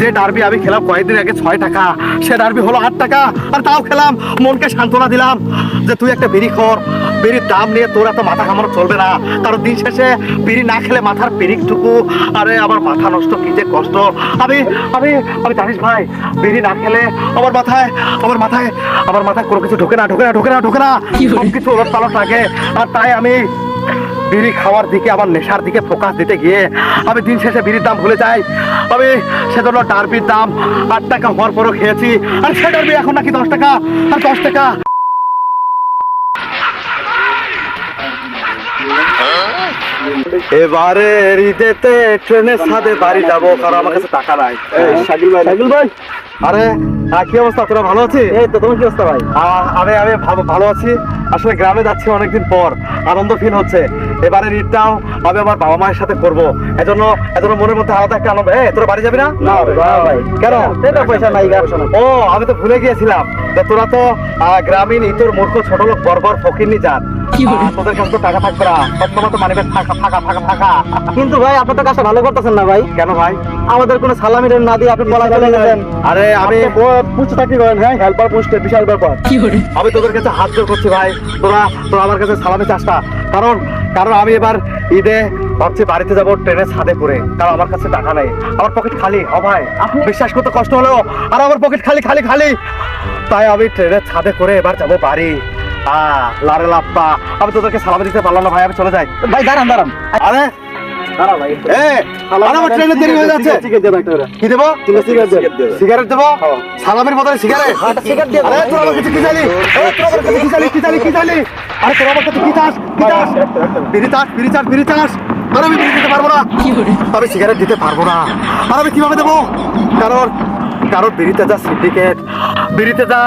যে ডারবি আমি খেলাম কয়েকদিন আগে ছয় টাকা সে ডারবি হলো আট টাকা আর তাও খেলাম মনকে সান্ত্বনা দিলাম যে তুই একটা বিড়ি খর বিড়ির দাম নিয়ে তোর এত মাথা ঘামানো চলবে না। কারণ দিন শেষে বিড়ি না খেলে মাথার পিরিকটুকু আরে আমার মাথা নষ্ট কি যে কষ্ট। আমি আমি আমি জানিস ভাই বিড়ি না খেলে আমার মাথায় আমার মাথায় আমার মাথায় কোনো কিছু ঢোকে না ঢোকে না ঢোকে না ঢোকে না। সব কিছু ওলট পালট থাকে আর তাই আমি বিড়ি খাওয়ার দিকে আমার নেশার দিকে ফোকাস দিতে গিয়ে আমি দিন শেষে বিড়ির দাম ভুলে যাই। আমি সেজন্য ডারবির দাম আট টাকা হওয়ার পরও খেয়েছি। আর সে ডারবি এখন নাকি দশ টাকা আর দশ টাকা। এবারে ঈদেতে ট্রেনের সাথে বাড়ি যাব কারণ আমার কাছে টাকা নাই। শাকিল ভাই। শাকিল ভাই? আরে আহ, কি অবস্থা? তোরা ভালো আছিস? এই তো তোমার কি অবস্থা ভাই? আমি আমি ভালো- ভালো আছি। আসলে গ্রামে যাচ্ছি অনেকদিন পর আনন্দ ফিল হচ্ছে। এবারে ঈদটাও আমি আমার বাবা মায়ের সাথে করব। এজন্য এজন্য মনের মধ্যে আলাদা একটা আনন্দ। এ তোরা বাড়ি যাবি না? না ভাই কেন? পয়সা নাই ও আমি তো ভুলে গিয়েছিলাম যে তোরা তো আহ, গ্রামীণ ইতর মূর্খ ছোট লোক বর্বর ফকিরনি যান তোদের কাছে তো টাকা থাকবে না। সবসময় তো মানিব্যাগ ফাঁকা ফাঁকা ফাঁকা ফাঁকা। কিন্তু ভাই আপনার তো কাজটা ভালো করতেছেন না ভাই। কেন ভাই? আমাদের কোনো সালামি না দিয়ে আপনি পলা চলে গেলেন আরে আমি পুষ্ট চাকরি করেন হ্যাঁ? হেল্পার পোস্টে বিশাল ব্যাপার। আমি তোদের কাছে হাত জোর করছি ভাই। তোরা তোরা আমার কাছে সালামি চাষটা কারণ কারণ আমি এবার ঈদে ভাবছি বাড়িতে যাব ট্রেনের ছাদে করে। কারণ আমার কাছে টাকা নেই। আমার পকেট খালি ও ভাই বিশ্বাস করতে কষ্ট হলেও আর আমার পকেট খালি খালি খালি। তাই আমি ট্রেনের ছাদে করে এবার যাব বাড়ি। আহ লারে লাপ্পা। আমি তোদেরকে সালামি দিতে পারলাম না ভাই আমি চলে যাই। ভাই দাঁড়ান দাঁড়ান। আরে সালামের বদলে সিগারেট সিগারেট দিয়ে আরে তোর আমার কাছে কি চাস? কি চাস? বিড়ি চাস বিড়ি চাস বিড়ি চাস। আরে আমি বিড়ি দিতে পারব না। আমি সিগারেট দিতে পারব না। আর আমি কীভাবে দেবো? কারণ কারণ বিড়িতে যা সিন্ডিকেট বিড়িতে যা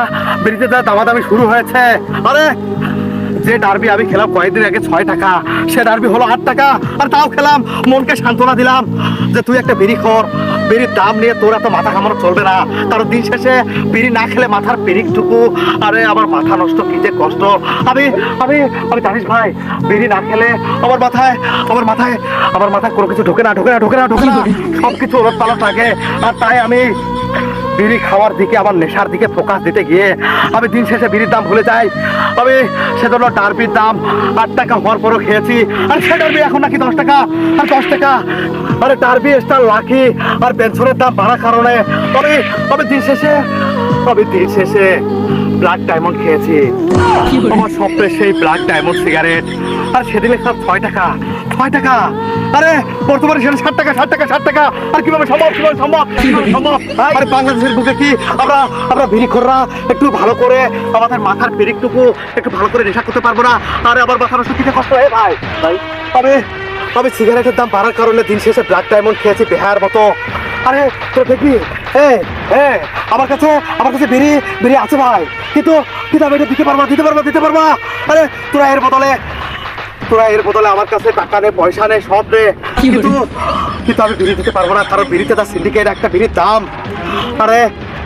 বিড়িতে যা দামাদামি শুরু হয়েছে। আরে যে ডারবি আমি খেলাম কয়েকদিন আগে ছয় টাকা সে ডারবি হলো আট টাকা আর তাও খেলাম মনকে সান্ত্বনা দিলাম যে তুই একটা বিড়ি খর বিড়ির দাম নিয়ে তোর এত মাথা ঘামানো চলবে না। কারণ দিন শেষে বিড়ি না খেলে মাথার পিরিকটুকু আরে আমার মাথা নষ্ট কি যে কষ্ট। আমি আমি আমি জানিস ভাই বিড়ি না খেলে আমার মাথায় আমার মাথায় আমার মাথায় কোনো কিছু ঢোকে না ঢোকে না ঢোকে না ঢোকে না। সব কিছু ওলট পালট থাকে আর তাই আমি বিড়ি খাওয়ার দিকে আমার নেশার দিকে ফোকাস দিতে গিয়ে আমি দিন শেষে বিড়ির দাম ভুলে যাই। আমি সেজন্য ডারবির দাম আট টাকা হওয়ার পরও খেয়েছি। আর সে ডারবি এখন নাকি দশ টাকা? আর দশ টাকা? আরে ডারবি স্টার লাকি আর পেনশনের দাম বাড়ার কারণে আমি আমি দিন শেষে আমি দিন শেষে ব্ল্যাক ডায়মন্ড খেয়েছি। আমার স্বপ্নের সেই ব্ল্যাক ডায়মন্ড সিগারেট আর সেদিন সব ছয় টাকা। ছয় টাকা? আরে, বর্তমানে সেটা ষাট টাকা ষাট টাকা ষাট টাকা। আর কীভাবে সম্ভব কীভাবে সম্ভব সম্ভব? আরে বাংলাদেশের বুকে কি আমরা আমরা বিড়িখোররা একটু ভালো করে আমাদের মাথার পেরিকটুকু একটু ভালো করে নেশা করতে পারব না। আরে, আবার মাথার কিনে কষ্ট হয় ভাই। ভাই তবে তবে সিগারেটের দাম বাড়ার কারণে দিন শেষে ব্ল্যাক ডায়মন্ড খেয়েছি বেহার মতো। আরে তো দেখবি? এ আমার কাছে আমার কাছে বিড়ি বিড়ি আছে ভাই। কিন্তু কিন্তু আমি এটা দিতে পারব দিতে পারব দিতে পারব আরে, তোরা এর বদলে তোরা এর বদলে আমার কাছে টাকা নেই পয়সা নেই সব নেই কিন্তু কিন্তু আমি বিড়ি দিতে পারব না কারণ বিড়িতে তার সিন্ডিকেট একটা বিড়ির দাম। আরে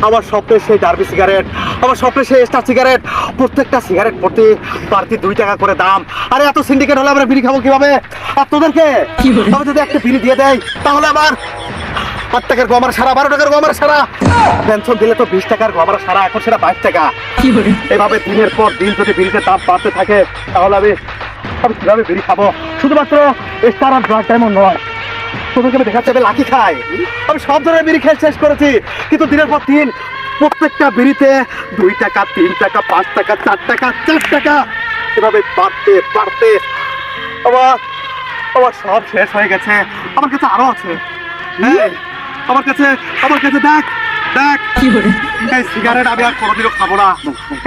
আমার স্বপ্নের সেই ডার্বি সিগারেট আমার স্বপ্নের সেই স্টার সিগারেট প্রত্যেকটা সিগারেট প্রতি বাড়তি দুই টাকা করে দাম। আরে এত সিন্ডিকেট হলে আমরা বিড়ি খাব কীভাবে? আর তোদেরকে? আমি যদি একটা বিড়ি দিয়ে দেয় তাহলে আমার আট টাকার গমার সারা বারো টাকার গমার সারা। পেনশন দিলে তো বিশ টাকার গমার সারা এখন সেটা বাইশ টাকা। এভাবে দিনের পর দিন যদি বিড়িতে দাম বাড়তে থাকে তাহলে আমি আমি কীভাবে বিড়ি খাব? শুধুমাত্র স্টার আর ব্লাড ডায়মন্ড নয়। তোদেরকে আমি দেখাচ্ছি আমি লাকি খাই আমি সব ধরনের বিড়ি খেয়ে শেষ করেছি। কিন্তু দিনের পর দিন প্রত্যেকটা বিড়িতে দুই টাকা তিন টাকা পাঁচ টাকা চার টাকা চার টাকা এভাবে বাড়তে বাড়তে। আমার আমার সব শেষ হয়ে গেছে। আমার কাছে আরও আছে। এই, আমার কাছে আমার কাছে দেখ দেখ। এই সিগারেট আমি আর কোনোদিনও খাব না।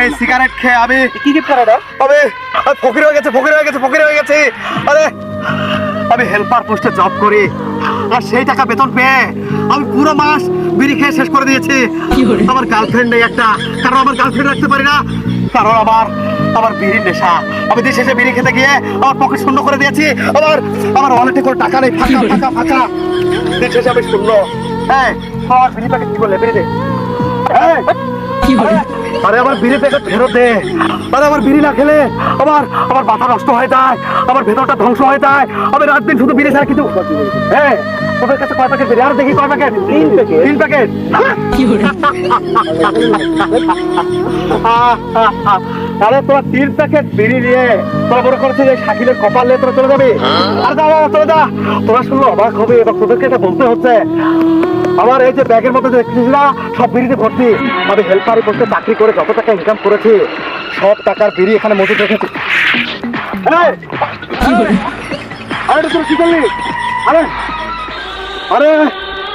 এই সিগারেট খেয়ে আমি কি করা দাও? আমি আমি ফকির হয়ে গেছে ফকির হয়ে গেছে ফকির হয়ে গেছে। আরে আমি হেল্পার পোস্টে জব করি আর সেই টাকা বেতন পেয়ে আমি পুরো মাস বিড়ি খেয়ে শেষ করে দিয়েছি। আমার গার্লফ্রেন্ড নেই একটা কারণ আমার গার্লফ্রেন্ড রাখতে পারি না। কারণ আমার আমার বিড়ির নেশা। আমি দিন শেষে বিড়ি খেতে গিয়ে আমার পকেট শূন্য করে দিয়েছি। আমার আমার ওয়ালেটে কোনো টাকা নেই ফাঁকা ফাঁকা ফাঁকা। দিন শেষে আমি শূন্য। হ্যাঁ আমার বিড়ি প্যাকেট কি করলে বিড়ি দে। এই, আরে আমার বিড়ি প্যাকেট ফেরত দে। আরে আমার বিড়ি না খেলে আমার আমার মাথা নষ্ট হয়ে যায়। আমার ভেতরটা ধ্বংস হয়ে যায়। আমি রাত দিন শুধু বিড়ি ছাড়া কিছু হ্যাঁ তোদের কাছে কয় প্যাকেট বিড়ি? আর দেখি কয় প্যাকেট। তিন প্যাকেট। তিন প্যাকেট। আরে তোরা তিন প্যাকেট বিড়ি নিয়ে তোরা মনে করছে যে শাকিলের কপাল নিয়ে তোরা চলে যাবি? আর যা, চলে যা। তোরা শুনলে অবাক হবে এবার তোদেরকে এটা বলতে হচ্ছে। আমার এই যে ব্যাগের মধ্যে যে না সব বিড়িতে ভর্তি আমি হেল্পারি পোস্টে চাকরি করে যত টাকা ইনকাম করেছি, সব টাকার বিড়ি এখানে মজুদ রেখেছি! আরে কি করলি? আরে আরে,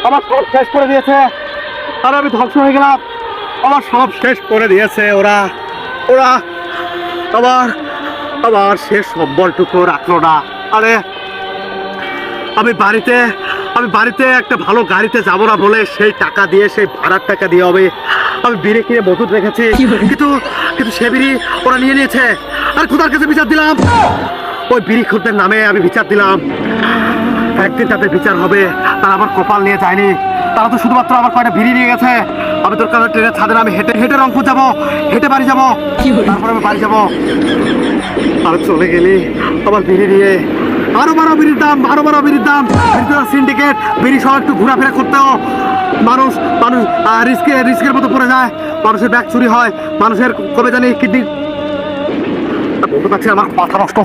আমার সব শেষ করে দিয়েছে। আরে, আমি ধ্বংস হয়ে গেলাম। আমার সব শেষ করে দিয়েছে ওরা। ওরা আবার আবার শেষ সম্বলটুকু রাখল না। আরে, আমি বাড়িতে আমি বাড়িতে একটা ভালো গাড়িতে যাব না বলে সেই টাকা দিয়ে সেই ভাড়ার টাকা দিয়ে হবে আমি বিড়ি কিনে মজুদ রেখেছি। কিন্তু কিন্তু সে বিড়ি ওরা নিয়ে নিয়েছে। আর খোদার কাছে বিচার দিলাম। ওই বিড়ি খুঁড়দের নামে আমি বিচার দিলাম। একদিন তাদের বিচার হবে। তারা আমার কপাল নিয়ে যায়নি। তারা তো শুধুমাত্র আমার কয়টা বিড়ি নিয়ে গেছে। আমি তোর কাছে ট্রেনের ছাদে আমি হেঁটে হেঁটে রংপুর যাব হেঁটে বাড়ি যাব। তারপরে আমি বাড়ি যাব। আর চলে গেলি। আমার বিড়ি নিয়ে আরও বারো বিড়ির দাম আরও বারো বিড়ির দাম। সিন্ডিকেট বিড়ি সহ একটু ঘোরাফেরা করতেও মানুষ মানুষ রিস্কে, রিস্কের মতো পড়ে যায়। মানুষের ব্যাগ চুরি হয়। মানুষের কবে জানি কিডনি বলতে পারছি আমার মাথা নষ্ট।